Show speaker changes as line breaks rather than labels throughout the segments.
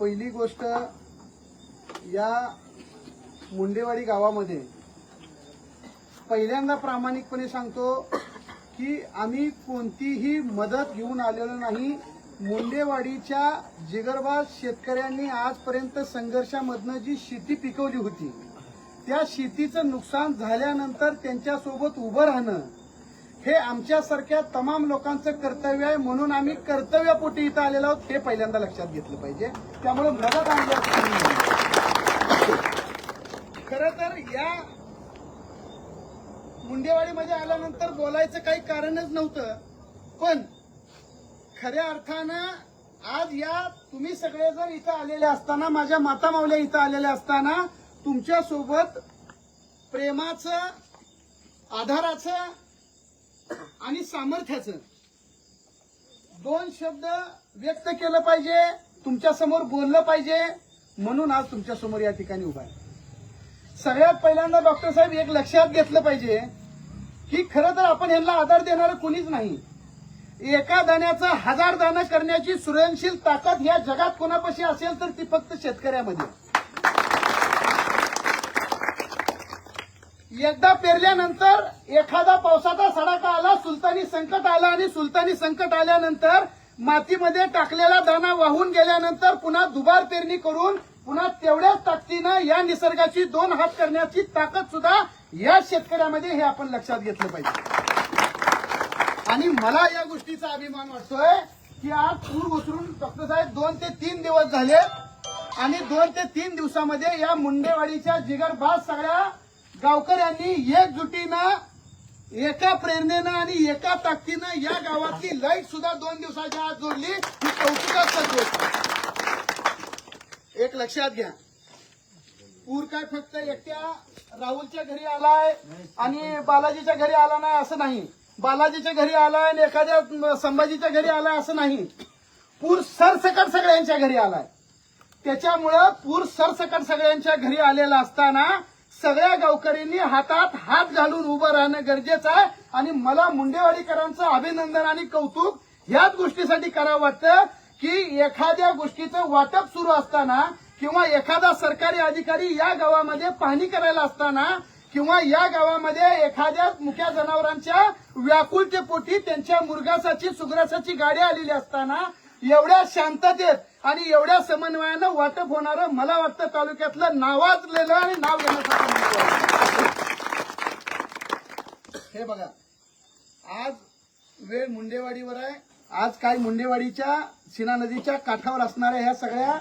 पहिली गोष्ट या मुंडेवाडी गावामध्ये पहिल्यांदा प्रामाणिकपणे सांगतो की आम्ही कोणतीही मदत घेऊन आलेलो नाही. मुंडेवाडीच्या जिगरबाज शेतकऱ्यांनी आजपर्यंत संघर्षामधनं जी शेती पिकवली होती त्या शेतीचं नुकसान झाल्यानंतर त्यांच्यासोबत उभं राहणं हे आमच्यासारख्या तमाम लोकांचं कर्तव्य आहे म्हणून आम्ही कर्तव्यपोटी इथं आलेलो आहोत हे पहिल्यांदा लक्षात घेतलं पाहिजे. त्यामुळे मदत आणली असं खरं तर या मुंडेवाडीमध्ये आल्यानंतर बोलायचं काही कारणच नव्हतं. पण खऱ्या अर्थानं आज या तुम्ही सगळेजण इथं आलेले असताना माझ्या माता मावल्या इथं आलेल्या असताना तुमच्यासोबत प्रेमाचं आधाराचं आणि सामर्थ्याचं. दोन शब्द व्यक्त केलं पाहिजे तुमच्यासमोर बोललं पाहिजे म्हणून आज तुमच्यासमोर या ठिकाणी उभा आहे. सगळ्यात पहिल्यांदा डॉक्टर साहेब एक लक्षात घेतलं पाहिजे की खरं तर आपण यांना आधार देणारं कुणीच नाही. एका दाण्याचं हजार दाणं करण्याची सृजनशील ताकद या जगात कोणापाशी असेल तर ती फक्त शेतकऱ्यामध्ये. एकदा पेरल्यानंतर एखादा पावसाचा सडाका आला सुलतानी संकट आला आणि सुलतानी संकट आल्यानंतर मातीमध्ये टाकलेला दाना वाहून गेल्यानंतर पुन्हा दुबार पेरणी करून पुन्हा तेवढ्याच ताकदीनं या निसर्गाची दोन हात करण्याची ताकद सुद्धा या शेतकऱ्यामध्ये हे आपण लक्षात घेतलं पाहिजे. आणि मला या गोष्टीचा अभिमान वाटतोय की आज पूर उचलून डॉक्टर साहेब दोन ते तीन दिवस झाले आणि दोन ते तीन दिवसामध्ये या मुंडेवाडीच्या जिगरबाज सगळ्या गावकऱ्यांनी एकजुटीनं एका प्रेरणेनं आणि एका ताकदीनं या गावातली लाइट सुद्धा दोन दिवसाच्या आत जोडली. ही कौतुकास्पद गोष्ट एक लक्षात घ्या. पूर काय फक्त एकट्या राहुलच्या घरी आलाय आणि बालाजीच्या घरी आला नाही असं नाही. बालाजीच्या घरी आलाय आणि एखाद्या संभाजीच्या घरी आलाय असं नाही. पूर सरसकट सगळ्यांच्या घरी आलाय. त्याच्यामुळं पूर सरसकट सगळ्यांच्या घरी आलेला असताना सगळ्या गावकऱ्यांनी हातात हात घालून उभं राहणं गरजेचं आहे. आणि मला मुंडेवाडीकरांचं अभिनंदन आणि कौतुक ह्याच गोष्टीसाठी करावं वाटतं की एखाद्या गोष्टीचं वाटप सुरू असताना किंवा एखादा सरकारी अधिकारी या गावामध्ये पाहणी करायला असताना किंवा या गावामध्ये एखाद्या मुख्या जनावरांच्या व्याकुलतेपोटी त्यांच्या मुरगासाची सुग्रासाची गाडी आलेली असताना एवढ्या शांततेत आणि एवढ्या समन्वयानं वाटप होणारं मला वाटतं तालुक्यातलं नावाजलेलं आणि नाव घेण्यासाठी हे बघा. आज वेळ मुंडेवाडीवर आहे. आज काय मुंडेवाडीच्या सीना नदीच्या काठावर असणाऱ्या ह्या सगळ्या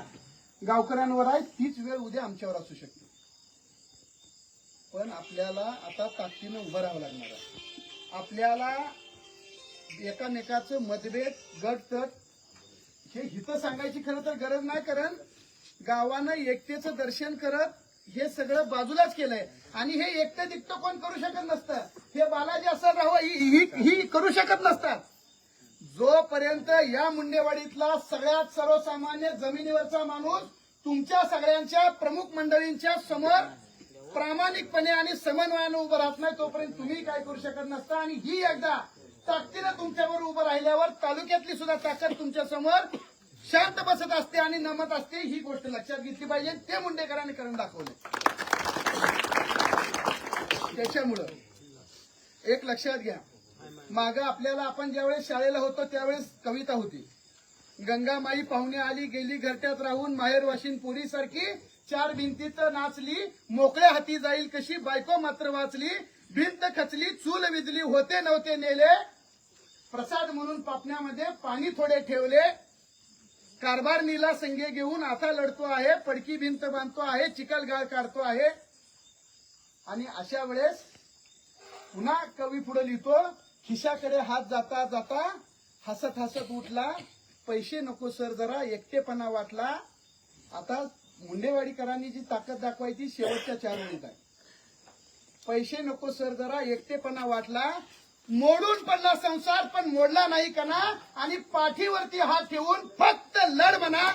गावकऱ्यांवर आहे. तीच वेळ उद्या आमच्यावर असू शकते. पण आपल्याला आता ताकदीनं उभं राहावं लागणार आहे. आपल्याला एकामेकाचं मतभेद गट तट हे हिथं सांगायची खरं तर गरज नाही कारण गावानं एकतेचं दर्शन करत हे सगळं बाजूलाच केलंय. आणि हे एकटं तिकटं कोण करू शकत नसतं? हे बालाजी असं राहावं ही ही- ही करू शकत नसतात. जोपर्यंत या मुंडेवाडीतला सगळ्यात सर्वसामान्य जमिनीवरचा माणूस तुमच्या सगळ्यांच्या प्रमुख मंडळींच्या समोर प्रामाणिकपणे आणि समन्वयानं उभं राहत नाही तोपर्यंत तुम्ही काय करू शकत नसता. आणि ही एकदा ताकदीनं तुमच्यावर उभं राहिल्यावर तालुक्यातली सुद्धा ताकद तुमच्यासमोर शांत बसत असते आणि नमत असते ही गोष्ट लक्षात घेतली पाहिजे. ते मुंडेकरांनी करून दाखवले. त्याच्यामुळं एक लक्षात घ्या. माग आपल्याला आपण ज्यावेळेस शाळेला होतो त्यावेळेस कविता होती. गंगामाई पाहुणे आली गेली घरट्यात राहून माहेर वाशिन पुरी सारखी चार भिंतीत नाचली मोकळ्या हाती जाईल कशी बायको मात्र वाचली भिंत खचली चूल विजली होते नव्हते नेले प्रसाद म्हणून पापण्यामध्ये पाणी थोडे ठेवले. कारभार नीला संगे घेऊन आता लढतो आहे पडकी भिंत बांधतो आहे चिखलगाळ काढतो आहे. आणि अशा वेळेस पुन्हा कवी पुढे लिहितो खिशाकडे हात जाता जाता हसत हसत उठला. पैसे नको सर जरा एकटेपणा वाटला. आता मुंडेवाडीकरांनी जी ताकद दाखवायची शेवटच्या चार ओळीत पैसे नको सर जरा एकटेपणा वाटला. मोडून पडला संसार पण मोडला नाही कना. आणि पाठीवरती हात ठेवून फक्त लढ म्हणा.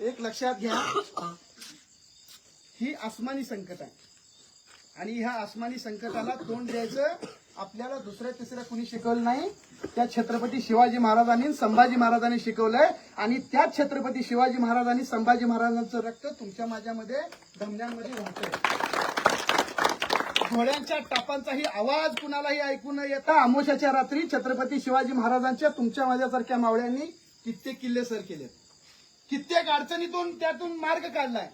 एक लक्षात घ्या. ही आसमानी संकट आहे. आणि ह्या आसमानी संकटाला तोंड द्यायचं आपल्याला दुसऱ्या तिसऱ्या कुणी शिकवलं नाही. त्या छत्रपती शिवाजी महाराजांनी संभाजी महाराजांनी शिकवलंय. आणि त्याच छत्रपती शिवाजी महाराजांनी संभाजी महाराजांचं रक्त तुमच्या माझ्यामध्ये धमन्यांमध्ये वाहतंय. घोड्यांच्या टापांचाही आवाज कुणालाही ऐकू न येता आमोशाच्या रात्री छत्रपती शिवाजी महाराजांच्या तुमच्या माझ्यासारख्या मावळ्यांनी कित्येक किल्ले सर केलेत. कित्येक अडचणीतून त्यातून मार्ग काढलाय.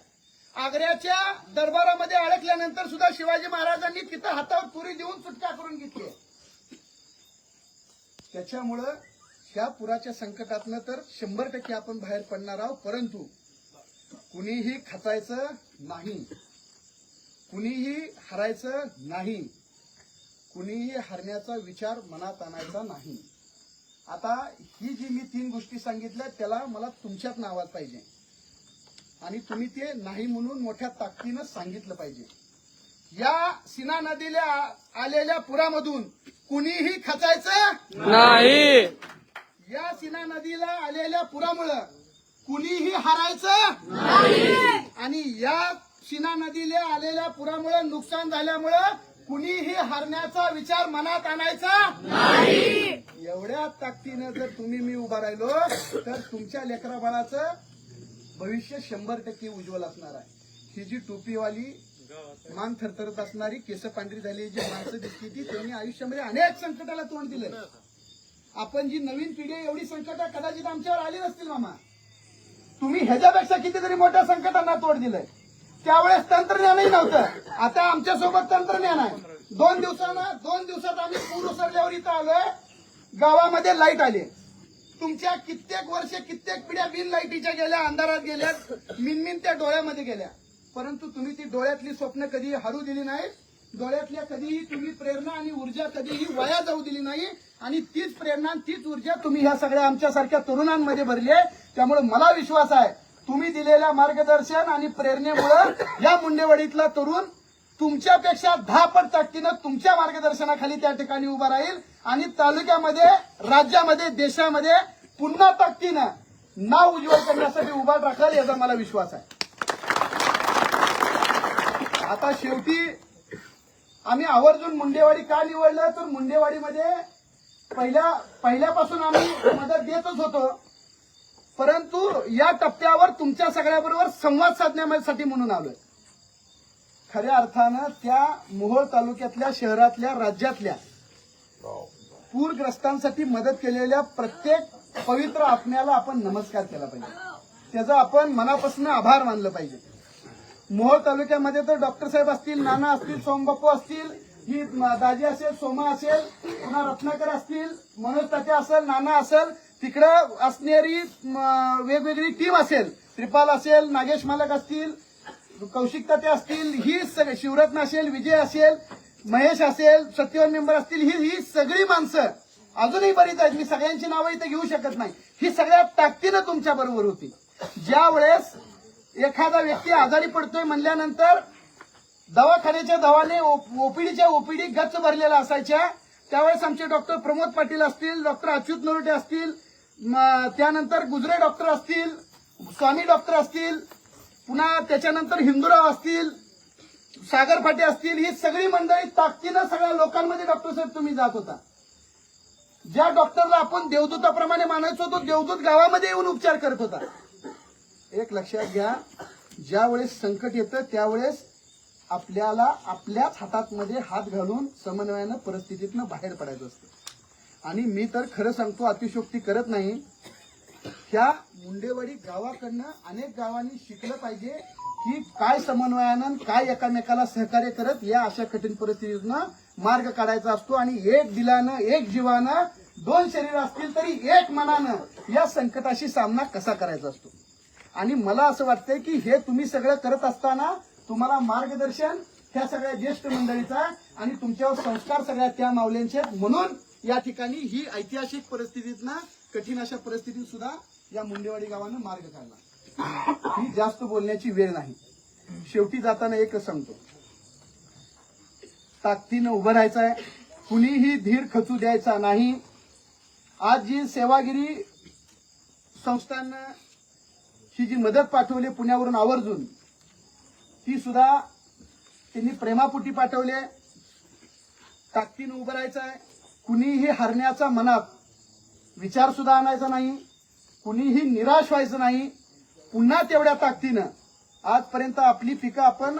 आग्र्याच्या दरबारामध्ये अडकल्यानंतर सुद्धा शिवाजी महाराजांनी तिथं हातावर तुरी देऊन सुटका करून घेतली. त्याच्यामुळं ह्या पुराच्या संकटातनं तर शंभर टक्के आपण बाहेर पडणार आहोत परंतु कुणीही खचायचं नाही. कुणीही हरायचं नाही. कुणीही हरण्याचा विचार मनात आणायचा नाही. आता ही जी मी तीन गोष्टी सांगितल्या त्याला मला तुमच्यात नावात पाहिजे. आणि तुम्ही ते नाही म्हणून मोठ्या ताकदीनं सांगितलं पाहिजे. या सीना नदीला आलेल्या पुरामधून कुणीही खचायचं
नाही.
या सीना नदीला आलेल्या पुरामुळं कुणीही हारायचं आणि या सीना नदीला आलेल्या पुरामुळे नुकसान झाल्यामुळं कुणीही हरण्याचा विचार मनात आणायचा एवढ्या ताकदीनं जर तुम्ही मी उभा राहिलो तर तुमच्या लेकरा बाळाचं भविष्य शंभर टक्के उज्ज्वल असणार आहे. ही जी टोपीवाली मान थरथरत असणारी केस पांढरी झाली जी माणसं दिसती ती त्यांनी आयुष्यामध्ये अनेक संकटाला तोंड दिलं. आपण जी नवीन पिढी एवढी संकट कदाचित आमच्यावर आली नसतील मामा. तुम्ही ह्याच्यापेक्षा कितीतरी मोठ्या संकटांना तोंड दिलंय. त्यावेळेस तंत्रज्ञानही नव्हतं. आता आमच्यासोबत तंत्रज्ञान आहे. दोन दिवसानं दोन दिवसात आम्ही पूर उसरल्यावर इथं आलोय. गावामध्ये लाइट आली. तुमच्या कित्येक वर्ष कित्येक पिढ्या बिन लाईटीच्या गेल्या अंधारात गेल्या मिनमिन त्या डोळ्यामध्ये गेल्या. परंतु तुम्ही ती डोळ्यातली स्वप्न कधी हरू दिली नाहीत डोळ्यातल्या कधीही तुम्ही प्रेरणा आणि ऊर्जा कधीही वया जाऊ दिली नाही. आणि तीच प्रेरणा तीच ऊर्जा तुम्ही ह्या सगळ्या आमच्यासारख्या तरुणांमध्ये भरली आहे. त्यामुळे मला विश्वास आहे तुम्ही दिलेल्या मार्गदर्शन आणि प्रेरणेमुळं या मुंडेवाडीतला तरुण तुमच्यापेक्षा दहा पट ताकदीनं तुमच्या मार्गदर्शनाखाली त्या ठिकाणी उभा राहील आणि तालुक्यामध्ये राज्यामध्ये देशामध्ये पुन्हा ताकदीनं नाव उज्ज्वल करण्यासाठी उभा राखाल याचा मला विश्वास आहे. आता शेवटी आम्ही आवर्जून मुंडेवाडी का निवडलं? तर मुंडेवाडीमध्ये पहिल्या पहिल्यापासून आम्ही मदत देतच होतो. परंतु या टप्प्यावर तुमच्या सगळ्याबरोबर संवाद साधण्यासाठी म्हणून आलोय. खऱ्या अर्थानं त्या मोहोळ तालुक्यातल्या शहरातल्या राज्यातल्या पूरग्रस्तांसाठी मदत केलेल्या प्रत्येक पवित्र आत्म्याला आपण नमस्कार केला पाहिजे. त्याचा आपण मनापासून आभार मानलं पाहिजे. मोहोळ तालुक्यामध्ये तर डॉक्टर साहेब असतील नाना असतील सोमबापू असतील ही दाजी असेल सोमा असेल पुन्हा रत्नाकर असतील मनोज तात्या असेल नाना असेल तिकडं असणारी वेगवेगळी टीम असेल. त्रिपाल असेल नागेश मालक असतील कौशिक ताते असतील ही सगळी शिवरत्न असेल विजय असेल महेश असेल सत्यवन मेंबर असतील ही ही सगळी माणसं. अजूनही बरीच आहेत. मी सगळ्यांची नावं इथे घेऊ शकत नाही. ही सगळ्या ताकदीनं तुमच्या बरोबर होती. ज्या वेळेस एखादा व्यक्ती आजारी पडतोय म्हणल्यानंतर दवाखान्याच्या दवाने ओपीडीच्या ओपीडी गच्च भरलेल्या असायच्या. त्यावेळेस आमचे डॉक्टर प्रमोद पाटील असतील डॉक्टर अच्युत नरोटे असतील त्यानंतर गुजरे डॉक्टर असतील स्वामी डॉक्टर असतील पुन्हा त्याच्यानंतर हिंदूराव असतील सागर फाटे असतील ही सगळी मंडळी ताकदीनं सगळ्या लोकांमध्ये डॉक्टर साहेब तुम्ही जात होता. ज्या डॉक्टरला आपण देवदूताप्रमाणे मानायचो तो देवदूत गावामध्ये येऊन उपचार करत होता. एक लक्षात घ्या ज्या वेळेस संकट येतं त्यावेळेस आपल्याला आपल्याच हातामध्ये हात घालून समन्वयानं परिस्थितीतनं बाहेर पडायचं असतं. आणि मी तर खरं सांगतो अतिशोक्ती करत नाही. ह्या मुंडेवाडी गावाकडनं अनेक गावांनी शिकलं पाहिजे की काय समन्वयानं काय एकामेकाला सहकार्य करत या अशा कठीण परिस्थितीतनं मार्ग काढायचा असतो आणि एक दिलानं एक जीवानं दोन शरीर असतील तरी एक मनानं या संकटाशी सामना कसा करायचा असतो. आणि मला असं वाटतंय की हे तुम्ही सगळं करत असताना तुम्हाला मार्गदर्शन ह्या सगळ्या ज्येष्ठ मंडळीचा आणि तुमच्यावर संस्कार सगळ्या त्या मावल्यांचे म्हणून या ठिकाणी ही ऐतिहासिक परिस्थितीतनं कठीण अशा परिस्थितीत सुद्धा या मुंडेवाडी गावानं मार्ग काढला. ही जास्त बोलण्याची वेळ नाही. शेवटी जाताना एकच सांगतो. ताकदीनं उभं राहायचं आहे कुणीही धीर खचू द्यायचा नाही. आज जी सेवागिरी संस्थांना ही जी मदत पाठवली पुण्यावरून आवर्जून ती सुद्धा त्यांनी प्रेमापुटी पाठवले. ताकदीनं उभं राहायचं आहे कुणीही हरण्याचा मनात विचार सुद्धा आणायचा नाही कुणीही निराश व्हायचं नाही पुन्हा तेवढ्या ताकदीनं आजपर्यंत आपली पिकं आपण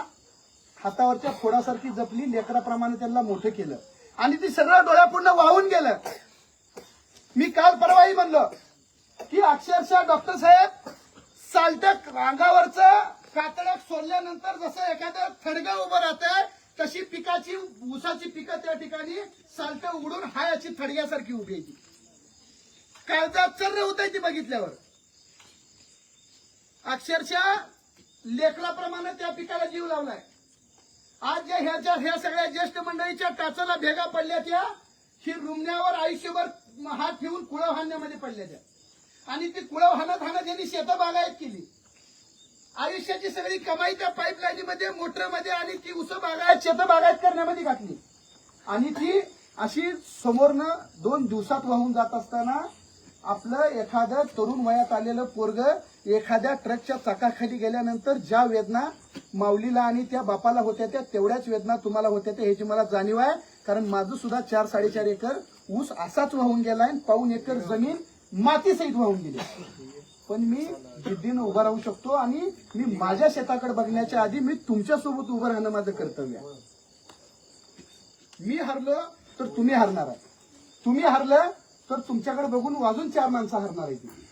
हातावरच्या फोडासारखी जपली लेकराप्रमाणे त्यांना मोठं केलं. आणि ती सगळं डोळ्यापूर्ण वाहून गेलं. मी काल परवाही म्हणलो की अक्षरशः डॉक्टर साहेब चालत्या रांगावरचं कातड्यात सोडल्यानंतर जसं एखादं थडगं उभं राहतंय तशी पिकाची ऊसाची पिकं त्या ठिकाणी साल्ट उघडून हायाची थडग्यासारखी उभी आहे ती काळजात चर्र होत ती बघितल्यावर. अक्षरशः लेखलाप्रमाणे त्या पिकाला जीव लावलाय. आज ज्या ह्याच्या ह्या सगळ्या ज्येष्ठ मंडळीच्या टाचाला भेगा पडल्या त्या ही रुमण्यावर आयुष्यभर हात ठेवून कुळव हाणण्यामध्ये पडल्या त्या. आणि ती कुळव हाणत हाणत यांनी शेतं बागायत केली. आयुष्याची सगळी कमाई त्या पाईपलाईनीमध्ये मोटरमध्ये आणि ती उस बागायत शेतं बागायत करण्यामध्ये घातली. आणि ती अशी समोरनं दोन दिवसात वाहून जात असताना आपलं एखादं तरुण वयात आलेलं पोरग एखाद्या ट्रकच्या चाकाखाली गेल्यानंतर ज्या वेदना माऊलीला आणि त्या बापाला होत्या त्या तेवढ्याच वेदना तुम्हाला होत्या त्या ह्याची मला जाणीव आहे. कारण माझं सुद्धा चार साडेचार एकर ऊस असाच वाहून गेलाय आणि पाऊन एकर जमीन मातीसहित वाहून गेली. पण मी जिद्दीनं उभा राहू शकतो आणि मी माझ्या शेताकडे बघण्याच्या आधी मी तुमच्यासोबत उभं राहणं माझं कर्तव्य आहे. मी हरलं तर तुम्ही हरणार आहे. तुम्ही हरलं तर तुमच्याकडे बघून वाजून चार माणसं हरणार आहे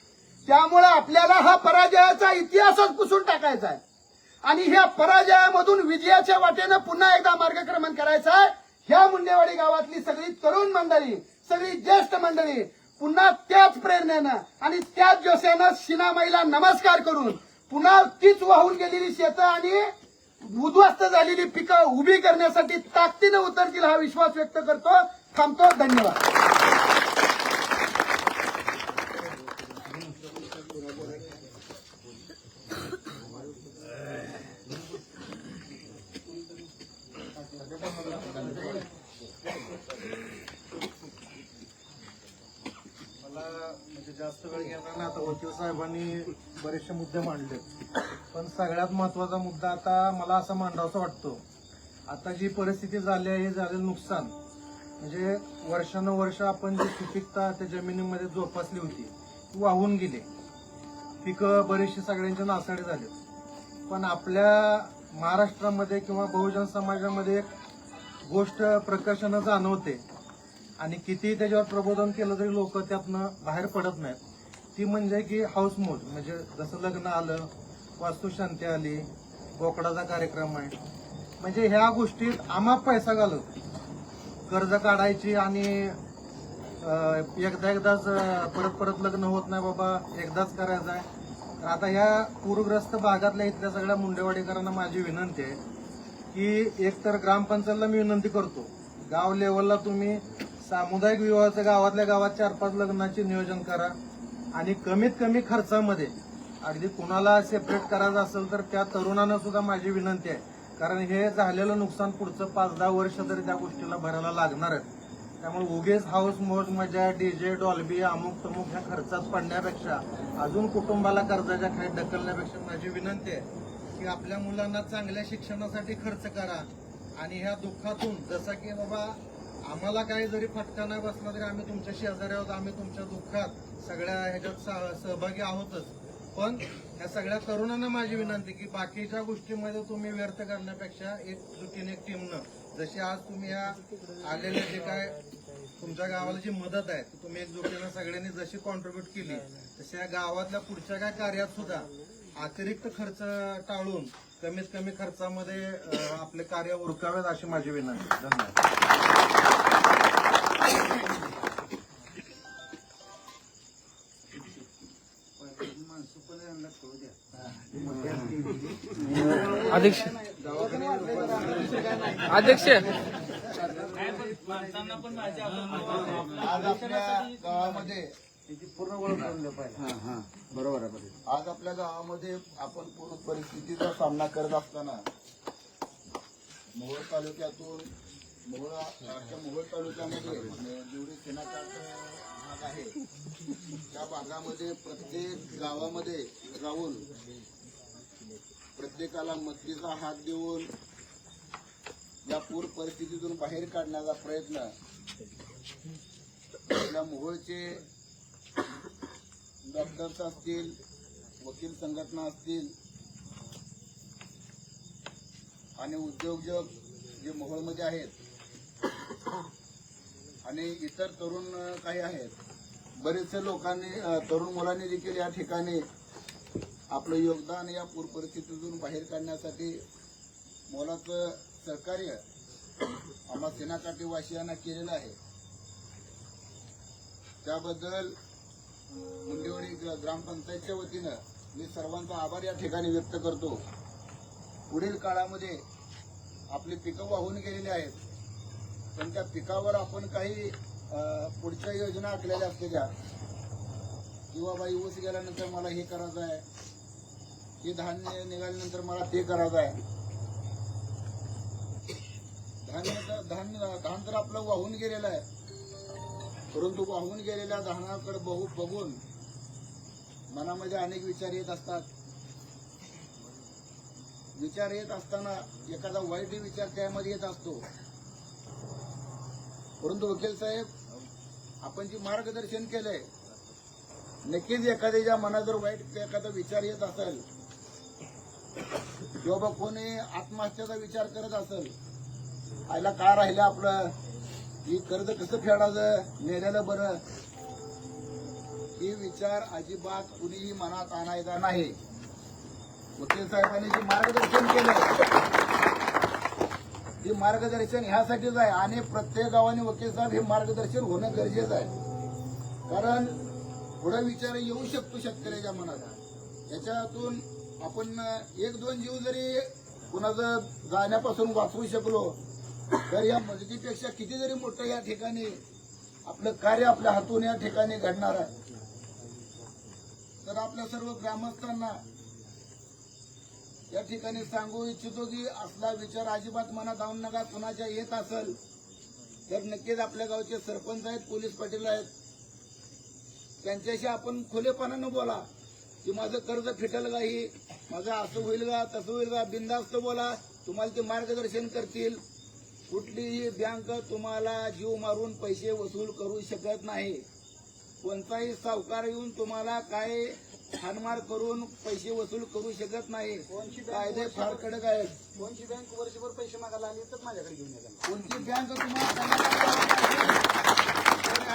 त्यामुळे आपल्याला हा पराजयाचा इतिहासच पुसून टाकायचा आहे. आणि ह्या पराजयामधून विजयाच्या वाटेनं पुन्हा एकदा मार्गक्रमण करायचा आहे. ह्या मुंडेवाडी गावातली सगळी तरुण मंडळी सगळी ज्येष्ठ मंडळी पुन्हा त्याच प्रेरणेनं आणि त्याच जोशानं सिनामाईला नमस्कार करून पुन्हा तीच वाहून गेलेली शेतं आणि उद्ध्वस्त झालेली पिकं उभी करण्यासाठी ताकदीनं उतरतील हा विश्वास व्यक्त करतो. थांबतो. धन्यवाद.
सगळं घेणार आता वकील साहेबांनी बरेचसे मुद्दे मांडले. पण सगळ्यात महत्त्वाचा मुद्दा आता मला असं मांडावासा वाटतो. आता जी परिस्थिती झाली आहे हे झालेलं नुकसान. म्हणजे वर्षानुवर्ष आपण जी सुपीकता त्या जमिनीमध्ये जोपासली होती ती वाहून गेली. पिकं बरीचशी सगळ्यांच्या नासाडे झाले पण आपल्या महाराष्ट्रामध्ये किंवा बहुजन समाजामध्ये एक गोष्ट प्रकर्षानं जाणवते. आणि किती त्याच्यावर प्रबोधन केलं तरी लोक त्यातनं बाहेर पडत नाहीत. ती म्हणजे की हाऊस मोड म्हणजे जसं लग्न आलं वास्तुशांती आली बोकडाचा कार्यक्रम आहे. म्हणजे ह्या गोष्टीत आमाप पैसा घालत कर्ज काढायची आणि एकदा एकदाच परत परत लग्न होत नाही बाबा एकदाच करायचं आहे. तर आता ह्या पूरग्रस्त भागातल्या इथल्या सगळ्या मुंडेवाडीकरांना माझी विनंती आहे की एक तर ग्रामपंचायतला मी विनंती करतो. गाव लेवलला तुम्ही सामुदायिक विवाहाचं गावातल्या गावात चार पाच लग्नाचे नियोजन करा. आणि कमीत कमी खर्चामध्ये अगदी कुणाला सेपरेट करायचं असेल तर त्या तरुणांना सुद्धा माझी विनंती आहे. कारण हे झालेलं नुकसान पुढचं पाच दहा वर्ष तरी त्या गोष्टीला भरायला लागणार आहे त्यामुळे उगेच हाऊस मोज मजा डीजे डॉल्बी अमुक तमुक ह्या खर्चात पडण्यापेक्षा अजून कुटुंबाला कर्जाच्या खाली ढकलण्यापेक्षा माझी विनंती आहे की आपल्या मुलांना चांगल्या शिक्षणासाठी खर्च करा. आणि ह्या दुःखातून जसं की बाबा आम्हाला काही जरी फटका नाही बसला तरी आम्ही तुमच्या शेजारी आहोत आम्ही तुमच्या दुःखात सगळ्या ह्याच्यात सह- सहभागी आहोतच. पण ह्या सगळ्या तरुणांना माझी विनंती की बाकीच्या गोष्टीमध्ये तुम्ही व्यर्थ करण्यापेक्षा एक जुटीने एक टीमनं जशी आज तुम्ही ह्या आलेले जे काय तुमच्या गावाला जी मदत आहे ती तुम्ही एकजुटीनं सगळ्यांनी जशी कॉन्ट्रीब्युट केली तशी या गावातल्या पुढच्या काय कार्यात सुद्धा अतिरिक्त खर्च टाळून कमीत कमी खर्चामध्ये आपले कार्य उरकावेत अशी माझी विनंती. धन्यवाद.
अध्यक्ष. अध्यक्ष.
आज आपल्या गावामध्ये हा, हा. बरोबर आहे आज आपल्या गावामध्ये आपण पूर्ण परिस्थितीचा सामना करत असताना मोहोळ तालुक्यातून मोहोळ अख्ख्या मोहोळ तालुक्यामध्ये म्हणजे जेवढे भाग आहे त्या भागामध्ये प्रत्येक गावामध्ये राहून प्रत्येकाला मदतीचा हात देऊन या पूर परिस्थितीतून बाहेर काढण्याचा प्रयत्न आपल्या मोहोळचे डॉक्टर्स असतील वकील संघटना असतील आणि उद्योजक जे मोहोळमध्ये आहेत आणि इतर तरुण काही आहेत. बरेचसे लोकांनी तरुण मुलांनी देखील या ठिकाणी आपलं योगदान या पूर परिस्थितीतून बाहेर काढण्यासाठी मोलाचं सहकार्य आम्हा सेनाकाठी वाशियांना केलेलं आहे. त्याबद्दल मुंडेवाडी ग्रामपंचायतच्या वतीनं मी सर्वांचा आभार या ठिकाणी व्यक्त करतो. पुढील काळामध्ये आपली पिकं वाहून गेलेली आहेत. पण त्या पिकावर आपण काही पुढच्या योजना आखलेल्या असलेल्या किंवा बाई ऊस गेल्यानंतर मला हे करायचं आहे हे धान्य निघाल्यानंतर मला ते करायचं आहे. धान्य तर धान धान तर आपलं वाहून गेलेलं आहे. परंतु वाहून गेलेल्या धानाकडे बहु बघून मनामध्ये अनेक विचार येत असतात. विचार येत असताना एखादा वाईट विचार त्यामध्ये येत असतो. परंतु वकील साहेब आपण जे मार्गदर्शन केलंय नक्कीच एखाद्याच्या मनात जर वाईट एखादा विचार येत असेल किंवा बा कोणी आत्महत्येचा विचार करत असेल आयला काय राहिलं आपलं? ही कर्ज कसं फेडायचं? नेलेलं बरं. ही विचार अजिबात कुणीही मनात आणायचा नाही. वकील साहेबांनी जे मार्गदर्शन केलं हे मार्गदर्शन ह्यासाठीच आहे. आणि प्रत्येक गावाने वकील साहेब हे मार्गदर्शन होणं गरजेचं आहे. कारण पुढे विचार येऊ शकतो शेतकऱ्याच्या मनात याच्यातून आपण एक दोन जीव जरी कुणाचं जाण्यापासून वाचवू शकलो तर या मदतीपेक्षा किती जरी मोठं या ठिकाणी आपलं कार्य आपल्या हातून या ठिकाणी घडणार आहे. तर आपल्या सर्व ग्रामस्थांना या ठिकाणी सांगू इच्छितो की असला विचार अजिबात मनात आणू नका. कुणाच्या येत असेल तर नक्कीच आपल्या गावचे सरपंच आहेत पोलीस पाटील आहेत. त्यांच्याशी आपण खुलेपणानं बोला की माझं कर्ज फिटल का ही? माझं असं होईल का तसं होईल का? बिंदास्त बोला. तुम्हाला ते मार्गदर्शन करतील. कुठलीही बँक तुम्हाला जीव मारून पैसे वसूल करू शकत नाही. कोणताही सावकार येऊन तुम्हाला काय हानमार करून पैसे वसूल करू शकत नाही. कायदे फार कडक आहेत.
कोणची बँक वर्षभर पैसे मागायला आली तर माझ्याकडे घेऊन येतात
कोणती बँक तुम्हाला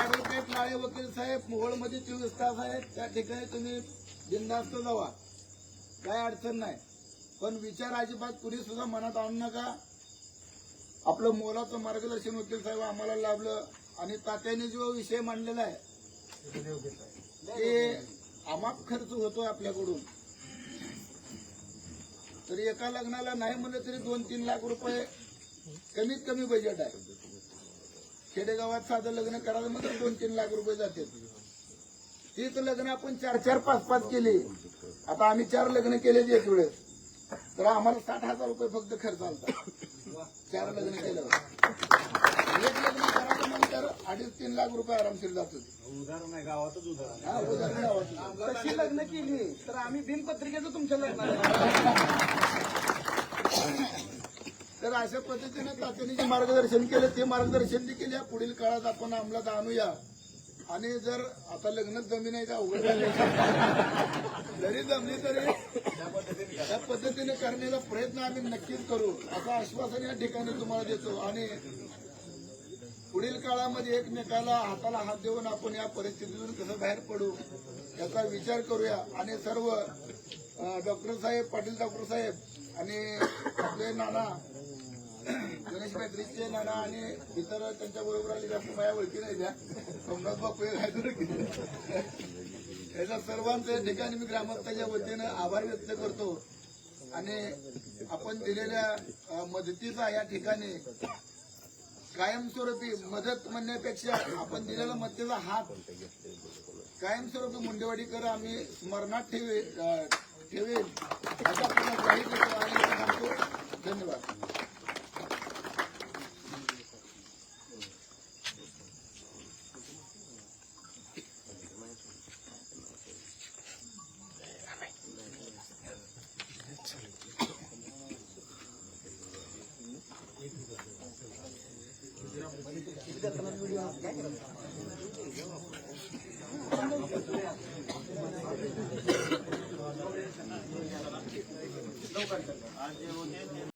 ऍडव्होकेट लाळे वकील साहेब मोहोळमध्ये चोवीस तास आहेत. त्या ठिकाणी तुम्ही बिंदास्त जावा. काय अडचण नाही. पण विचार अजिबात कुणी सुद्धा मनात आणू नका. आपलं मोलाचं मार्गदर्शन वकील साहेब आम्हाला लाभलं. आणि तात्याने जो विषय मांडलेला आहे ते अमाप खर्च होतो आपल्याकडून. तर एका लग्नाला नाही म्हणलं तरी दोन तीन लाख रुपये कमीत कमी बजेट आहे. खेडेगावात साधं लग्न करायला म्हणजे दोन तीन लाख रुपये जाते तीच लग्न आपण चार चार पाच पाच केली. आता आम्ही चार लग्न केले एक वेळेस. तर आम्हाला साठ हजार रुपये फक्त खर्च आलता. चार लग्न केलं एक लग्न नंतर अडीच तीन लाख रुपये आरामशीर जात होते
उदाहरण आहे गावातच उदाहरण
हा, उदाहरण गावातलं.
तशी लग्न केली तर आम्ही बिनपत्रिकेचं तुमच्या लग्नाला
तर अशा पद्धतीने तात्याने जे मार्गदर्शन केलं ते मार्गदर्शन देखील या पुढील काळात आपण अंमलात आणूया. आणि जर आता लग्न जमीन आहे का अवघड झालं. जरी जमली तरी त्या पद्धतीने करण्याचा प्रयत्न आम्ही नक्कीच करू. असं आश्वासन या ठिकाणी तुम्हाला देतो. आणि पुढील काळामध्ये एकमेकाला हाताला हात देऊन आपण या परिस्थितीतून कसं बाहेर पडू याचा विचार करूया. आणि सर्व डॉक्टर साहेब पाटील डॉक्टर साहेब आणि आपले नाना गणेश मैत्रीचे नाना आणि इतर त्यांच्या बरोबर आले जास्त माझ्या ओळखी नाही द्या सोमनाथ बापू याच्या सर्वांच्या ठिकाणी मी ग्रामस्थाच्या वतीनं आभार व्यक्त करतो. आणि आपण दिलेल्या मदतीचा या ठिकाणी कायमस्वरूपी मदत म्हणण्यापेक्षा आपण दिलेला मदतीचा हात कायमस्वरूपी मुंडेवाडीकर आम्ही स्मरणात ठेवे ठेवेल याचा आपल्याला जाहीर करतो आणि सांगतो. धन्यवाद.